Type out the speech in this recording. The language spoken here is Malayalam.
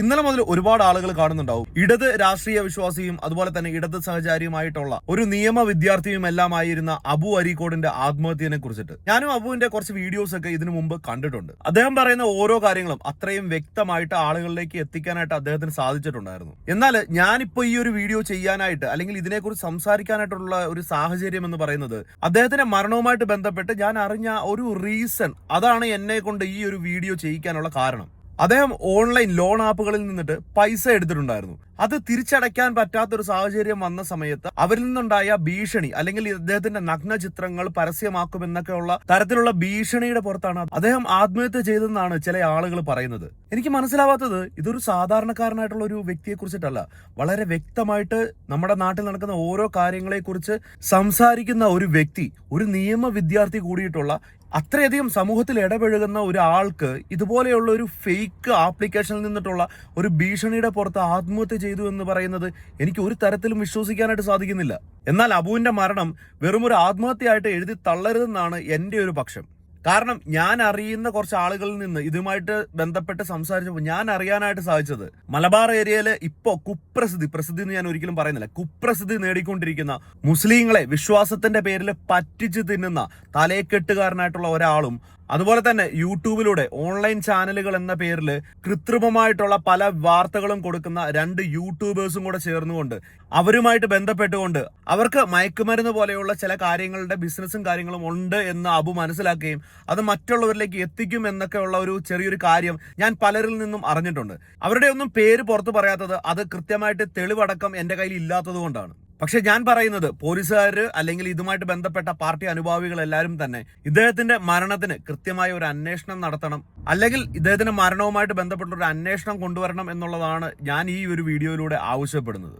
ഇന്നലെ മുതൽ ഒരുപാട് ആളുകൾ കാണുന്നുണ്ടാവും. ഇടത് രാഷ്ട്രീയ വിശ്വാസിയും അതുപോലെ തന്നെ ഇടത് സഹചാരിയുമായിട്ടുള്ള ഒരു നിയമ വിദ്യാർത്ഥിയും എല്ലാമായിരുന്ന അബു അരീക്കോടിന്റെ ആത്മഹത്യനെ കുറിച്ചിട്ട്. ഞാനും അബുവിന്റെ കുറച്ച് വീഡിയോസ് ഒക്കെ ഇതിനു മുമ്പ് കണ്ടിട്ടുണ്ട്. അദ്ദേഹം പറയുന്ന ഓരോ കാര്യങ്ങളും അത്രയും വ്യക്തമായിട്ട് ആളുകളിലേക്ക് എത്തിക്കാനായിട്ട് അദ്ദേഹത്തിന് സാധിച്ചിട്ടുണ്ടായിരുന്നു. എന്നാൽ ഞാനിപ്പോ ഈ ഒരു വീഡിയോ ചെയ്യാനായിട്ട് അല്ലെങ്കിൽ ഇതിനെക്കുറിച്ച് സംസാരിക്കാനായിട്ടുള്ള ഒരു സാഹചര്യം എന്ന് പറയുന്നത് അദ്ദേഹത്തിന്റെ മരണവുമായിട്ട് ബന്ധപ്പെട്ട് ഞാൻ അറിഞ്ഞ ഒരു റീസൺ അതാണ് എന്നെ കൊണ്ട് ഈ ഒരു വീഡിയോ ചെയ്യിക്കാനുള്ള കാരണം. അദ്ദേഹം ഓൺലൈൻ ലോൺ ആപ്പുകളിൽ നിന്നിട്ട് പൈസ എടുത്തിട്ടുണ്ടായിരുന്നു. അത് തിരിച്ചടയ്ക്കാൻ പറ്റാത്തൊരു സാഹചര്യം വന്ന സമയത്ത് അവരിൽ നിന്നുണ്ടായ ഭീഷണി അല്ലെങ്കിൽ ഇദ്ദേഹത്തിന്റെ നഗ്ന ചിത്രങ്ങൾ പരസ്യമാക്കുമെന്നൊക്കെയുള്ള തരത്തിലുള്ള ഭീഷണിയുടെ പുറത്താണ് അദ്ദേഹം ആത്മഹത്യ ചെയ്തെന്നാണ് ചില ആളുകൾ പറയുന്നത്. എനിക്ക് മനസ്സിലാവാത്തത് ഇതൊരു സാധാരണക്കാരനായിട്ടുള്ള ഒരു വ്യക്തിയെ കുറിച്ചിട്ടല്ല. വളരെ വ്യക്തമായിട്ട് നമ്മുടെ നാട്ടിൽ നടക്കുന്ന ഓരോ കാര്യങ്ങളെ കുറിച്ച് സംസാരിക്കുന്ന ഒരു വ്യക്തി ഒരു നിയമ വിദ്യാർത്ഥി കൂടിയിട്ടുള്ള അത്രയധികം സമൂഹത്തിൽ ഇടപഴകുന്ന ഒരാൾക്ക് ഇതുപോലെയുള്ള ഒരു ഫേക്ക് ആപ്ലിക്കേഷനിൽ നിന്നിട്ടുള്ള ഒരു ഭീഷണിയുടെ പുറത്ത് ആത്മഹത്യ ചെയ്തു എന്ന് പറയുന്നത് എനിക്ക് ഒരു തരത്തിലും വിശ്വസിക്കാനായിട്ട് സാധിക്കുന്നില്ല. എന്നാൽ അബുവിന്റെ മരണം വെറും ഒരു ആത്മഹത്യയായിട്ട് എഴുതി തള്ളരുതെന്നാണ് എന്റെ ഒരു പക്ഷം. കാരണം ഞാൻ അറിയുന്ന കുറച്ച് ആളുകളിൽ നിന്ന് ഇതുമായിട്ട് ബന്ധപ്പെട്ട് സംസാരിച്ചപ്പോൾ ഞാൻ അറിയാനായിട്ട് സാധിച്ചത് മലബാർ ഏരിയയിലെ ഇപ്പോൾ കുപ്രസിദ്ധി പ്രസിദ്ധി എന്ന് ഞാൻ ഒരിക്കലും പറയുന്നില്ല കുപ്രസിദ്ധി നേടിക്കൊണ്ടിരിക്കുന്ന മുസ്ലിങ്ങളെ വിശ്വാസത്തിന്റെ പേരിൽ പറ്റിച്ച് തിന്നുന്ന തലയെക്കെട്ടുകാരനായിട്ടുള്ള ഒരാളും അതുപോലെ തന്നെ യൂട്യൂബിലൂടെ ഓൺലൈൻ ചാനലുകൾ എന്ന പേരിൽ കൃത്രിമമായിട്ടുള്ള പല വാർത്തകളും കൊടുക്കുന്ന രണ്ട് യൂട്യൂബേഴ്സും കൂടെ ചേർന്നുകൊണ്ട് അവരുമായിട്ട് ബന്ധപ്പെട്ടുകൊണ്ട് അവർക്ക് മയക്കുമരുന്ന് പോലെയുള്ള ചില കാര്യങ്ങളുടെ ബിസിനസ്സും കാര്യങ്ങളും ഉണ്ട് എന്ന് അബു മനസ്സിലാക്കുകയും അത് മറ്റുള്ളവരിലേക്ക് എത്തിക്കും എന്നൊക്കെയുള്ള ഒരു ചെറിയൊരു കാര്യം ഞാൻ പലരിൽ നിന്നും അറിഞ്ഞിട്ടുണ്ട്. അവരുടെ ഒന്നും പേര് പുറത്തു പറയാത്തത് അത് കൃത്യമായിട്ട് തെളിവടക്കം എന്റെ കയ്യിൽ ഇല്ലാത്തത് കൊണ്ടാണ്. പക്ഷെ ഞാൻ പറയുന്നത് പോലീസുകാർ അല്ലെങ്കിൽ ഇതുമായിട്ട് ബന്ധപ്പെട്ട പാർട്ടി അനുഭാവികൾ എല്ലാവരും തന്നെ ഇദ്ദേഹത്തിന്റെ മരണത്തിന് കൃത്യമായ ഒരു അന്വേഷണം നടത്തണം. അല്ലെങ്കിൽ ഇദ്ദേഹത്തിന്റെ മരണവുമായിട്ട് ബന്ധപ്പെട്ട ഒരു അന്വേഷണം കൊണ്ടുവരണം എന്നുള്ളതാണ് ഞാൻ ഈ ഒരു വീഡിയോയിലൂടെ ആവശ്യപ്പെടുന്നത്.